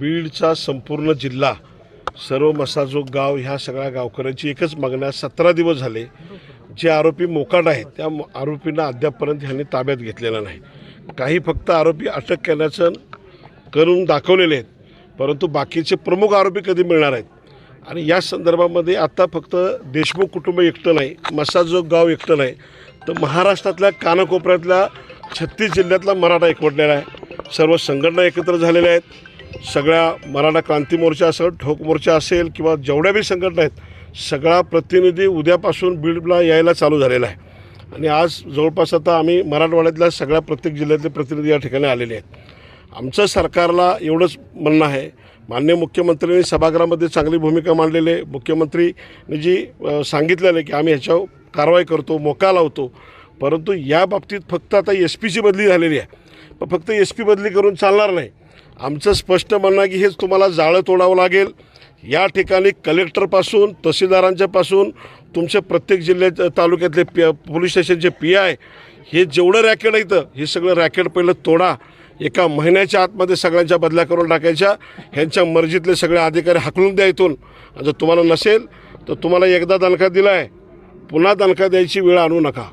बीडचा संपूर्ण जिल्हा सर्व मसाजोग गाव ह्या सगळ्या गावकऱ्यांची एकच मागणी आहे. सतरा दिवस झाले जे आरोपी मोकाट आहेत त्या आरोपींना अद्यापपर्यंत ह्यांनी ताब्यात घेतलेला नाही. काही फक्त आरोपी अटक केल्याचं करून दाखवलेले आहेत परंतु बाकीचे प्रमुख आरोपी कधी मिळणार आहेत? आणि या संदर्भामध्ये आता फक्त देशमुख कुटुंब एकटं नाही मसाजोग गाव एकटं नाही तर महाराष्ट्रातल्या कानाकोपऱ्यातल्या छत्तीस जिल्ह्यातला मराठा एकवटलेला आहे. सर्व संघटना एकत्र झालेल्या आहेत. सगळ्या मराठा क्रांती मोर्चा असेल ठोक मोर्चा असेल किंवा जेवढ्या बी संघटना आहेत सगळा प्रतिनिधी उद्यापासून बीडला यायला चालू झालेला आहे. आणि आज जवळपास आता आम्ही मराठवाड्यातल्या सगळ्या प्रत्येक जिल्ह्यातले प्रतिनिधी या ठिकाणी आलेले आहेत. आमचं सरकारला एवढंच म्हणणं आहे. मान्य मुख्यमंत्र्यांनी सभागृहामध्ये चांगली भूमिका मांडलेली आहे. मुख्यमंत्रीने जी सांगितलेलं आहे की आम्ही ह्याच्यावर कारवाई करतो मोका लावतो. परंतु या बाबतीत फक्त आता एस पीची बदली झालेली आहे. पण फक्त एस पी बदली करून चालणार नाही. आमचं स्पष्ट म्हणणं की हेच तुम्हाला जाळं तोडावं लागेल. या ठिकाणी कलेक्टरपासून तहसीलदारांच्यापासून तुमचे प्रत्येक जिल्ह्यात तालुक्यातले पी पोलीस स्टेशनचे पी आय हे जेवढं रॅकेट आहे इथं हे सगळं रॅकेट पहिलं तोडा. एका महिन्याच्या आतमध्ये सगळ्यांच्या बदल्या करून टाकायच्या. ह्यांच्या मर्जीतले सगळे अधिकारी हाकलून द्या इथून. जर तुम्हाला नसेल तर तुम्हाला एकदा दणका दिला आहे पुन्हा दणका द्यायची वेळ आणू नका.